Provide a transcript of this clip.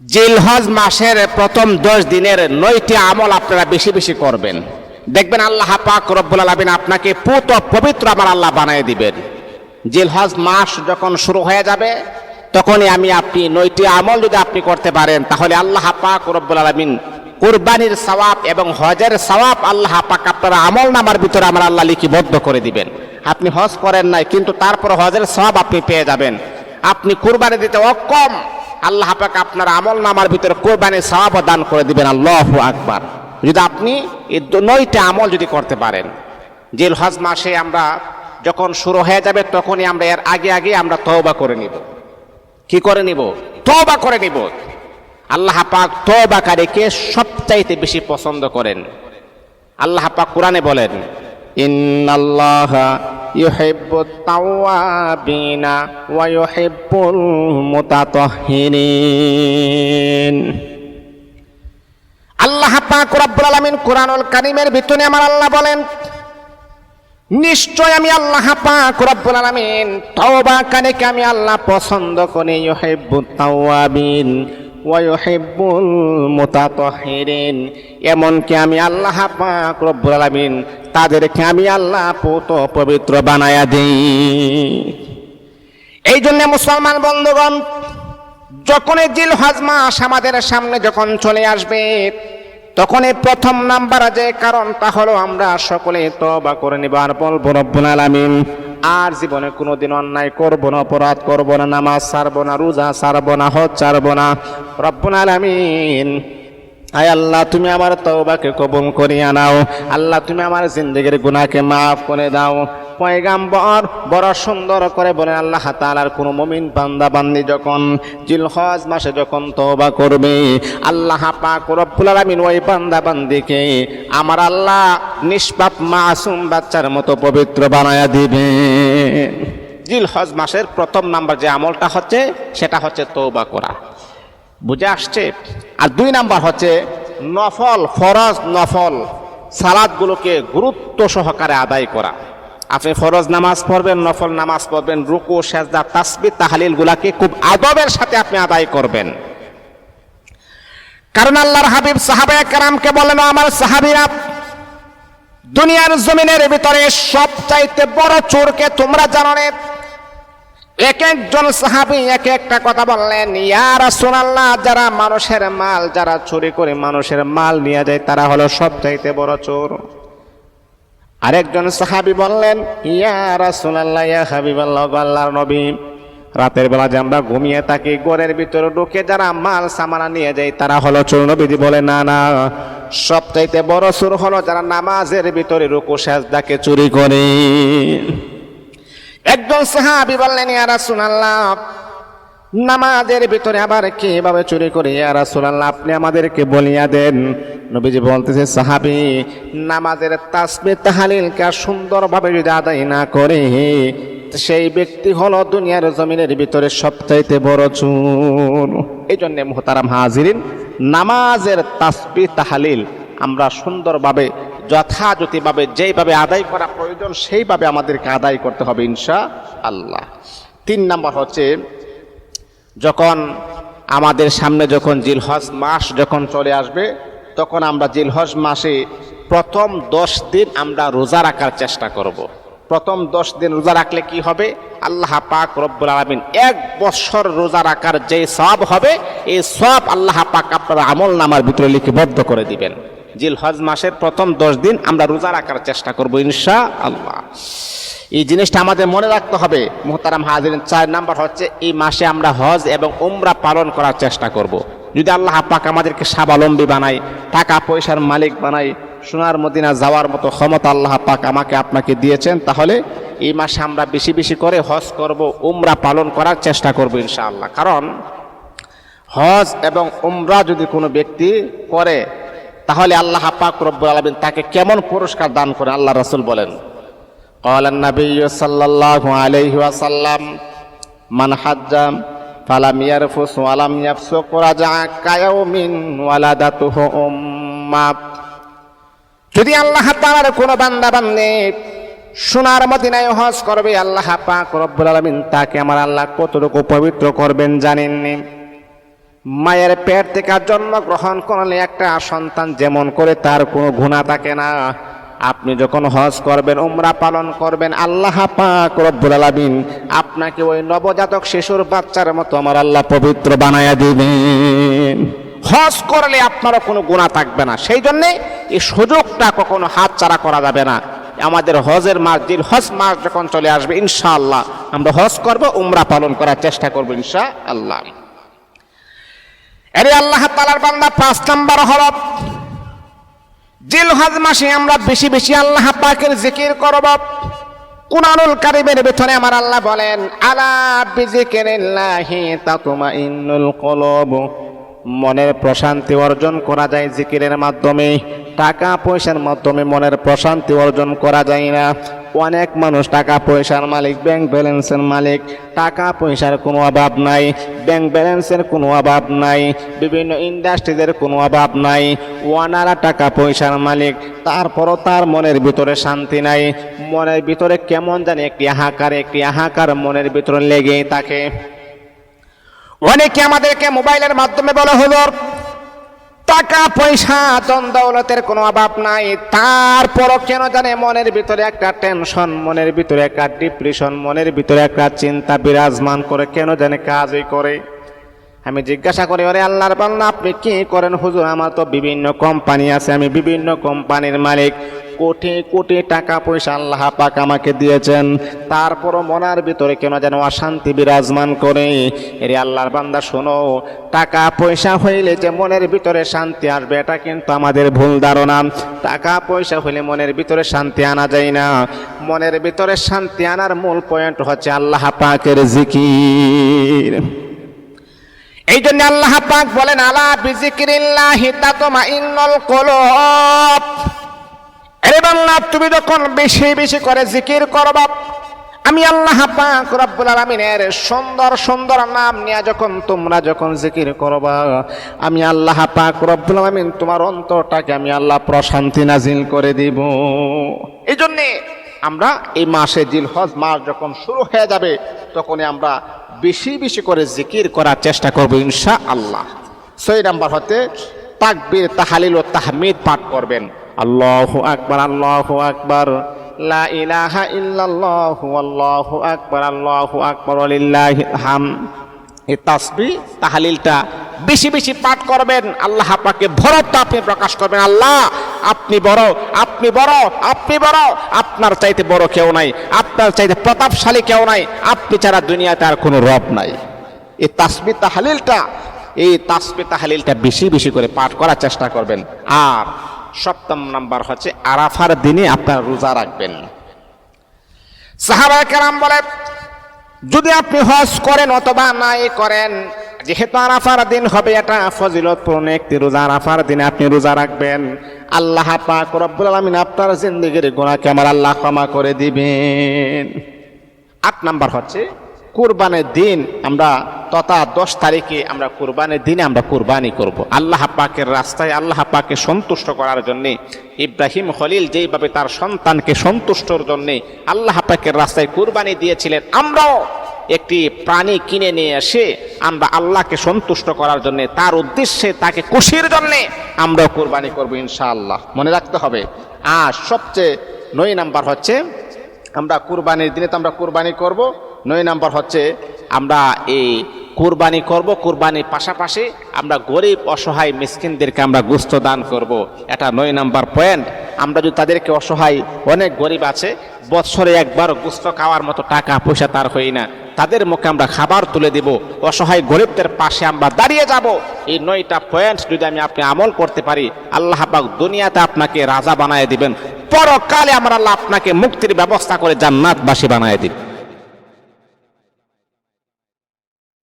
জিলহজ মাসের প্রথম দশ দিনের নয়টি আমল আপনারা বেশি বেশি করবেন। দেখবেন আল্লাহ পাক রব্বুল আলমিন আপনাকে পুত পবিত্র আমার আল্লাহ বানিয়ে দিবেন। জিলহজ মাস যখন শুরু হয়ে যাবে, তখনই আমি আপনি নয়টি আমল যদি আপনি করতে পারেন, তাহলে আল্লাহ পাক রব্বুল আলমিন কুরবানির সওয়াব এবং হজের সওয়াব আল্লাহ পাক আপনার আমল নামার ভিতরে আমার আল্লাহ লিখিবদ্ধ করে দিবেন। আপনি হজ করেন নাই, কিন্তু তারপর হজের সওয়াব আপনি পেয়ে যাবেন। আপনি কুরবানি দিতে অক্ষম আল্লাহ পাক আপনার আমল নামার ভিতরে কোরবানি সওয়াব দান করে দিবেন, আল্লাহ আকবার। যদি আপনি এই নয়টা আমল যদি করতে পারেন, জিল হজ মাসে আমরা যখন শুরু হয়ে যাবে তখনই আমরা এর আগে আগে আমরা তওবা করে নিব। কি করে নিব? তওবা করে নিব। আল্লাহ পাক তওবাকারীকে সবচাইতে বেশি পছন্দ করেন। আল্লাহ পাক কোরআনে বলেন, ইন্নাল্লাহ তাওয়াবিনা ওয়া ইউহিব্বুল মুতাতাহহিরিন আল্লাহ পাক রব্বুল আলামিন কোরআনুল কারীমের ভিতরে আমার আল্লাহ বলেন, নিশ্চয় আমি আল্লাহ পাক রব্বুল আলামিন তওবাকারীকে আমি আল্লাহ পছন্দ করি, ইউহিব্বুত তাওয়াবিন। ওয়া ইউহিব্বুল মুতাতাহহিরিন এমনকি আমি আল্লাহ পাক রব্বুল আলামিন তাদেরকে আমি আল্লাহ পুত পবিত্র বানায়া দেই। এই জন্য মুসলমান বন্ধুগণ যখন এই জিল হজ মাস আমাদের সামনে যখন চলে আসবে তখন এই প্রথম নাম্বার যে কারণটা হলো আমরা সকলে তবা করে নিবার বলব রব্বুল আলামিন আর জীবনে কোনোদিন অন্যায় করব না, অপরাধ করব না, নামাজ ছাড়ব না, রোজা ছাড়ব না, হজ ছাড়ব না। রব্বুল আলামিন, আয় আল্লাহ, তুমি আমার তওবাকে কবুল করিয়া নাও। আল্লাহ, তুমি আমার জিন্দগির গুনাহকে মাফ করে দাও। পয়গাম্বর, বড় সুন্দর করে বলেন আল্লাহ তাআলার কোন মুমিন বান্দা বান্দি যখন জিলহজ মাসে যখন তওবা করবে, আল্লাহ পাক রব্বুল আলামিন ওই বান্দা বান্দিকে আমার আল্লাহ নিষ্পাপ মাসুম বাচ্চার মতো পবিত্র বানায়া দিবে। জিলহজ মাসের প্রথম নাম্বার যে আমলটা হচ্ছে, সেটা হচ্ছে তৌবা করা। বুঝে আসছে? আর দুই নাম্বার হচ্ছে নফল, ফরজ নফল সালাদগুলোকে গুরুত্ব সহকারে আদায় করা। আপনি ফরজ নামাজ পড়বেন, নফল নামাজ পড়বেন, রুকু, সেজদা তাসবি তাহালিল গুলাকে খুব আদবের সাথে আপনি আদায় করবেন। কারণ আল্লাহর হাবিব সাহাবায়ে কেরামকে বলেন আমার সাহাবীরা, দুনিয়ার জমিনের ভিতরে সবচাইতে বড় চোরকে তোমরা জানো না? এক একজন সাহাবি এক একটা কথা বললেন, ইয়া রাসূলুল্লাহ, যারা মানুষের মাল, যারা চুরি করে মানুষের মাল নিয়ে যায়, তারা হলো সবচাইতে বড় চোর। আরেকজন সাহাবি বললেন, ইয়া রাসূলুল্লাহ, ইয়া হাবিবাল্লাহ আল্লাহর নবী, রাতের বেলা যে আমরা ঘুমিয়ে থাকি, ঘরের ভিতরে ঢুকে যারা মাল সামানা নিয়ে যায়, তারা হলো চোর নবীজি বলে, না না, সবচাইতে বড় চোর হলো যারা নামাজের ভিতরে রুকু, সেজদাকে চুরি করে। একজন সাহাবি বললেন, ইয়া রাসূলুল্লাহ, নামাজের ভিতরে আবার কীভাবে চুরি করে? ইয়া রাসূলুল্লাহ, আপনি আমাদেরকে বলিয়া দেন নবীজি বলতেছে, সাহাবি, নামাজের তাসবিহ তাহলিলকে সুন্দরভাবে যদি আদায় না করে সেই ব্যক্তি হলো দুনিয়ার জমিনের ভিতরে সবচাইতে বড় চোর। এই জন্য মোহতারাম হাজিরিন, নামাজের তাসবিহ তাহালিল আমরা সুন্দরভাবে, যথাযথভাবে, যেইভাবে আদায় করা প্রয়োজন, সেইভাবে আমাদেরকে আদায় করতে হবে ইনশা আল্লাহ তিন নম্বর হচ্ছে, যখন আমাদের সামনে যখন জিলহজ মাস যখন চলে আসবে তখন আমরা জিলহজ মাসে প্রথম দশ দিন আমরা রোজা রাখার চেষ্টা করব। প্রথম দশ দিন রোজা রাখলে কি হবে আল্লাহ পাক রব্বুল আলমিন এক বছর রোজা রাখার যে সব হবে, এই সব আল্লাহ পাক আপনার আমল নামার ভিতরে লিপিবদ্ধ করে দিবেন জিল হজ মাসের প্রথম দশ দিন আমরা রোজা রাখার চেষ্টা করব ইনশা আল্লাহ এই জিনিসটা আমাদের মনে রাখতে হবে মোহতারাম হাজির চার নাম্বার হচ্ছে, এই মাসে আমরা হজ এবং উমরা পালন করার চেষ্টা করব। যদি আল্লাহ পাক আমাদেরকে স্বাবলম্বী বানাই টাকা পয়সার মালিক বানাই সোনার মদিনা যাওয়ার মতো ক্ষমতা আল্লাহ পাক আমাকে আপনাকে দিয়েছেন তাহলে এই মাসে আমরা বেশি বেশি করে হজ করব উমরা পালন করার চেষ্টা করব ইনশাআল্লাহ কারণ হজ এবং উমরা যদি কোনো ব্যক্তি করে তাহলে আল্লাহ পাক রব্বুল আলামিন তাকে কেমন পুরস্কার দান করে আল্লাহ রাসূল বলেন قال النبي صلى الله عليه وسلم من حج ফালাম ইয়ারফুস ওয়ালাম ইয়াফসুক রাজা কায়াউমিন ওয়ালাদাতুহু উম্মা যদি আল্লাহ তাআলার কোনো বান্দা বান্দে সোনার মদিনায় হজ করবে, আল্লাহ পাক রব্বুল আলামিন তাকে আমার আল্লাহ কতটুকু পবিত্র করবেন জানেননি? মায়ের পেট থেকে জন্মগ্রহণ করলে একটা সন্তান যেমন করে তার কোনো গুণা থাকে না। আপনি যখন হজ করবেন, উমরা পালন করবেন, আল্লাহ পাক রব্বুল আলামিন আপনাকে ওই নবজাতক শিশুর বাচ্চার মতো আমার আল্লাহ পবিত্র বানায়া দিবেন। হজ করলে আপনারও কোনো গুণা থাকবে না। সেই জন্যে এই সুযোগটা কখনো হাতছাড়া করা যাবে না। আমাদের হজের মাস দিন হজ মাস যখন চলে আসবে, ইনশাআল্লাহ আমরা হজ করব, উমরা পালন করার চেষ্টা করব ইনশা আল্লাহ আরে আল্লাহ তালার বান্দা, পাঁচ নাম্বার হল জিল হজ মাসে আমরা বেশি বেশি আল্লাহ পাকের জিকির করব। কুনানুল কারিমের ভিতরে আমার আল্লাহ বলেন, আলা বিজিকিরিল্লাহি তাতমাইন্নুল কুলুব। মনের প্রশান্তি অর্জন করা যায় জিকিরের মাধ্যমে, টাকা পয়সার মাধ্যমে মনের প্রশান্তি অর্জন করা যায় না। অনেক মানুষ টাকা পয়সার মালিক ব্যাংক ব্যালেন্সের মালিক। টাকা পয়সার কোনো অভাব নাই ব্যাংক ব্যালেন্সের কোনো অভাব নাই, বিভিন্ন ইন্ডাস্ট্রিদের কোনো অভাব নাই। ওয়ানারা টাকা পয়সার মালিক, তারপরও তার মনের ভিতরে শান্তি নাই। মনের ভিতরে কেমন জানি একটি হাহাকার একটি হাহাকার মনের ভিতরে লেগেই থাকে। অনেকে আমাদেরকে মোবাইলের মাধ্যমে বলা, হুজুর টাকা, পয়সা দন দৌলতের কোনো অভাব নাই। তারপরও কেন জানে? মনের ভিতরে একটা টেনশন মনের ভিতরে একটা ডিপ্রেশন মনের ভিতরে একটা চিন্তা বিরাজমান করে কেন জানে কাজই করে? আমি জিজ্ঞাসা করি, ওরে আল্লাহর বান্না আপনি কি করেন? হুজুর, আমার তো বিভিন্ন কোম্পানি আছে, আমি বিভিন্ন কোম্পানির মালিক। কোটি কোটি টাকা পয়সা আল্লাহ পাক আমাকে দিয়েছেন। তারপরও মনার ভিতরে কেন যেন অশান্তি বিরাজমান করে? এরে আল্লাহর বান্দা, শোনো, টাকা পয়সা হইলে যে মনের ভিতরে শান্তি আসবে, এটা কিন্তু আমাদের ভুল ধারণা। টাকা পয়সা হইলে মনের ভিতরে শান্তি আনা যায় না। মনের ভিতরে শান্তি আনার মূল পয়েন্ট হচ্ছে আল্লাহ পাকের জিকির। এই জন্য আল্লাহ পাক বলেন, আলা বিজিকিরিল্লাহি তাতমাইন্নুল কুলুব। আরে বাংলা তুমি যখন বেশি বেশি করে জিকির করবা, আমি আল্লাহ পাক রব্বুল আলামিনের সুন্দর সুন্দর নাম নিয়ে যখন তোমরা যখন জিকির করবা, আমি আল্লাহ পাক রব্বুল আলামিন তোমার অন্তরটাকে আমি আল্লাহ প্রশান্তি নাজিল করে দিব। এই জন্যে আমরা এই মাসে জিলহজ মাস যখন শুরু হয়ে যাবে, তখনই আমরা বেশি বেশি করে জিকির করার চেষ্টা করব ইনশা আল্লাহ ছয় নাম্বার হতে তাকবীর, তাহালিল ও তাহমিদ পাঠ করবেন। আল্লাহ আকবার আল্লাহ আকবার। লা ইলাহা ইল্লাল্লাহু আল্লাহু আকবার আল্লাহু আকবার ওয়ালিল্লাহিল হাম। এই তাসবি তাহালিলটা বেশি বেশি পাঠ করবেন আল্লাহ পাকে ভরত আপনি প্রকাশ করবেন। আল্লাহ আপনি বড় আপনি বড় আপনি বড়। আপনার চাইতে বড় কেউ নাই আপনার চাইতে প্রতাপশালী কেউ নাই আপনি ছাড়া দুনিয়াতে আর কোনো রব নাই। এই তাসবি তাহালিলটা এই তাসবি তাহালিলটা বেশি বেশি করে পাঠ করার চেষ্টা করবেন। আর সপ্তম নাম্বার হচ্ছে আরাফার দিনে আপনার রোজা রাখবেন। সাহাবা কেরাম বলে যদি আপনি হজ করেন অথবা নাই করেন, যেহেতু আরাফার দিন হবে, এটা ফজিলতপূর্ণ একটি রোজা। আরাফার দিনে আপনি রোজা রাখবেন। আল্লাহ পাক রব্বুল আলামিন আপনার জিন্দগির গুণাকে আমার আল্লাহ ক্ষমা করে দিবেন। আট নাম্বার হচ্ছে কুরবানের দিন আমরা তথা দশ তারিখে আমরা কুরবানের দিনে আমরা কুরবানি করব। আল্লাহ পাকের রাস্তায় আল্লাহ পাকে সন্তুষ্ট করার জন্যে, ইব্রাহিম খলিল যেইভাবে তার সন্তানকে সন্তুষ্টর জন্যে আল্লাহ পাকের রাস্তায় কুরবানি দিয়েছিলেন, আমরাও একটি প্রাণী কিনে নিয়ে এসে আমরা আল্লাহকে সন্তুষ্ট করার জন্য, তার উদ্দেশ্যে তাকে খুশির জন্যে আমরাও কুরবানি করব ইনশাআল্লাহ। মনে রাখতে হবে, আর সবচেয়ে নয় নাম্বার হচ্ছে, আমরা কুরবানির দিনে তো আমরা কুরবানি করব নয় নাম্বার হচ্ছে, আমরা এই কুরবানি করব, কুরবানির পাশাপাশি আমরা গরিব, অসহায় মিসকিনদেরকে আমরা গুস্ত দান করব। এটা নয় নাম্বার পয়েন্ট। আমরা যদি তাদেরকে অসহায়, অনেক গরিব আছে, বৎসরে একবার গুস্ত খাওয়ার মতো টাকা, পয়সা তার হই না। তাদের মুখে আমরা খাবার তুলে দিব, অসহায় গরিবদের পাশে আমরা দাঁড়িয়ে যাব। এই নয়টা পয়েন্ট যদি আমি আপনি আমল করতে পারি, আল্লাহ পাক দুনিয়াতে আপনাকে রাজা বানায় দিবেন। পরকালে আমার আল্লাহ আপনাকে মুক্তির ব্যবস্থা করে জান্নাতবাসী বানায় দিবেন।